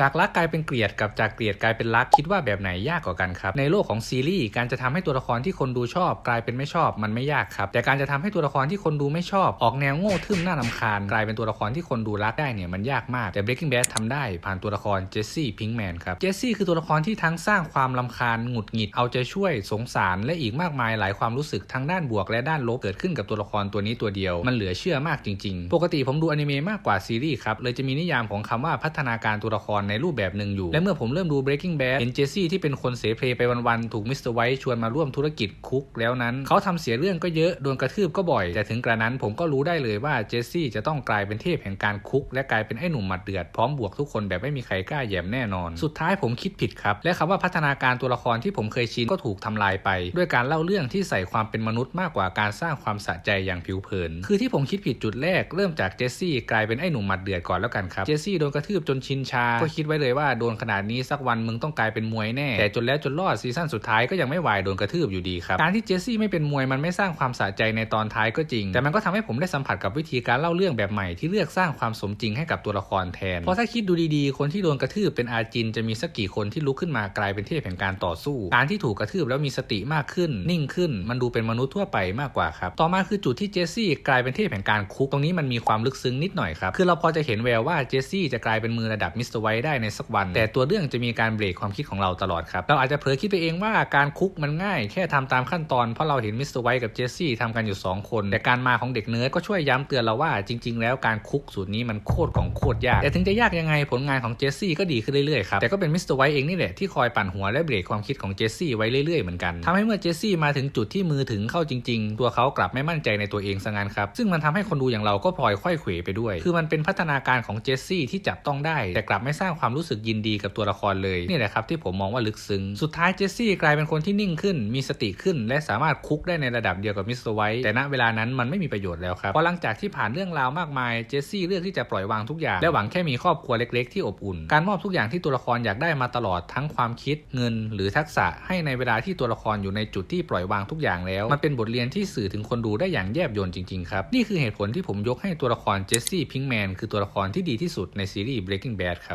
จากรักกลายเป็นเกลียดกับจากเกลียดกลายเป็นรักคิดว่าแบบไหนยากกว่ากันครับ ในโลกของซีรีส์การจะทำให้ตัวละครที่คนดูชอบ กลายเป็นไม่ชอบมันไม่ยากครับ แต่การจะทำให้ตัวละครที่คนดูไม่ชอบ ออกแนวโง่ทึ่มน่ารำคาญ กลายเป็นตัวละครที่คนดูรักได้เนี่ยมันยากมากแต่ Breaking Bad ทำได้ผ่านตัวละครเจสซี่พิงแมนครับเจสซี่คือตัวละครที่ทั้งสร้างความลำคาญหงุดหงิดเอาใจช่วยสงสารและอีกมากมายหลายความรู้สึกทั้งด้านบวกและด้านลบเกิดขึ้นกับตัวละครตัวนี้ตัวเดียว มันเหลือเชื่อมากจริง ๆ ปกติผมดูอนิเมะมากกว่าซีรีส์ครับเลยจะมีนิยามของคำว่าพัฒนาการตัวละครในรูปแบบหนึ่งอยู่ และเมื่อผมเริ่มดู Breaking Bad เห็นเจสซี่ที่เป็นคนเสเพลไปวันๆ ถูกมิสเตอร์ไวท์ชวนมาร่วมธุรกิจคุกแล้วนั้น เขาทำเสียเรื่องก็เยอะ โดนกระทืบก็บ่อย แต่ถึงกระนั้นผมก็รู้ได้เลยว่าเจสซี่จะต้องกลายเป็นเทพแห่งการคุก และกลายเป็นไอ้หนุ่มหมัดเดือดพร้อมบวกทุกคนแบบไม่มีใครกล้าแย้มแน่นอน สุดท้ายผมคิดผิดครับ และคำว่าพัฒนาการตัวละครที่ผมเคยชินก็ถูกทำลายไป ด้วยการเล่าเรื่องที่ใส่ความเป็นมนุษย์มากกว่าการสร้างความสะใจอย่างผิวเผิน คือที่ผมคิดผิดจุดแรกเริ่มจากเจสซี่กลายเป็นไอ้หนุ่มหมัดเดือดก่อนแล้วกันครับ เจสซี่โดนกระทืบจนชินชาก็คิดไว้เลยว่าโดนขนาดนี้สักวันมึงต้องกลายเป็นมวยแน่แต่จนแล้วจนรอดซีซั่นสุดท้ายก็ยังไม่วายโดนกระทืบอยู่ดีครับการที่เจสซี่ไม่เป็นมวยมันไม่สร้างความสะใจในตอนท้ายก็จริง แต่มันก็ทำให้ผมได้สัมผัสกับวิธีการเล่าเรื่องแบบใหม่ที่เลือกสร้างความสมจริงให้กับตัวละครแทนเพราะถ้าคิดดูดีๆ คนที่โดนกระทืบเป็นอาจินจะมีสักกี่คนที่ลุกขึ้นมากลายเป็นเทพแห่งการต่อสู้ การที่ถูกกระทืบแล้วมีสติมากขึ้น นิ่งขึ้น มันดูเป็นมนุษย์ทั่วไปมากกว่าครับต่อมาคือจุดที่เจสซี่กลายเป็นเทพแห่งการคุกตรงนี้มันมีความลึกซึ้งนิดหน่อยครับคือเราพอจะเห็นแววว่าเจสซี่จะกลายเป็นมือระดับมิสเตอร์ไวท์ได้ในสักวัน แต่ตัวเรื่องจะมีการเบรกความคิดของเราตลอดครับ เราอาจจะเผลอคิดไปเองว่าการคุกมันง่าย แค่ทำตามขั้นตอนเพราะเราเห็นมิสเตอร์ไวท์กับเจสซี่ทำกันอยู่ 2 คน แต่การมาของเด็กเนิร์ดก็ช่วยย้ำเตือนเราว่าจริง ๆ แล้วการคุกสูตรนี้มันโคตรของโคตรยาก แต่ถึงจะยากยังไงผลงานของเจสซี่ก็ดีขึ้นเรื่อยๆครับแต่ก็เป็นมิสเตอร์ไวท์เองนี่แหละที่คอยปั่นหัวและเบรกความคิดของเจสซี่ไว้เรื่อยๆเหมือนกันทำให้เมื่อเจสซี่มาถึงจุดที่มือถึงเข้าจริง ๆ ตัวเขากลับไม่มั่นใจในตัวเองซะงั้นครับซึ่งมันทำให้คนดูอย่างเราก็พลอยค่อยเขวไปด้วย คือมันเป็นพัฒนาการของเจสซี่ที่จับต้องได้ แต่กลับไม่สร้างความรู้สึกยินดีกับตัวละครเลยนี่แหละครับที่ผมมองว่าลึกซึ้งสุดท้ายเจสซี่กลายเป็นคนที่นิ่งขึ้น มีสติขึ้น และสามารถคุกได้ในระดับเดียวกับมิสเตอร์ไวท์แต่ณเวลานั้นมันไม่มีประโยชน์แล้วครับเพราะหลังจากที่ผ่านเรื่องราวมากมายเจสซี่เลือกที่จะปล่อยวางทุกอย่างและหวังแค่มีครอบครัวเล็ก ๆ ที่อบอุ่น การมอบทุกอย่างที่ตัวละครอยากได้มาตลอดทั้งความคิดเงิน หรือทักษะให้ในเวลาที่ตัวละครอยู่ในจุดที่ปล่อยวางทุกอย่างแล้ว มันเป็นบทเรียนที่สื่อถึงคนดูได้อย่างแยบยลจริงๆครับนี่คือเหตุผลที่ผมยกให้ตัวละครเจสซี่พิงแมนคือตัวละครที่ดีที่สุดในซีรีส์ Breaking Bad ครับ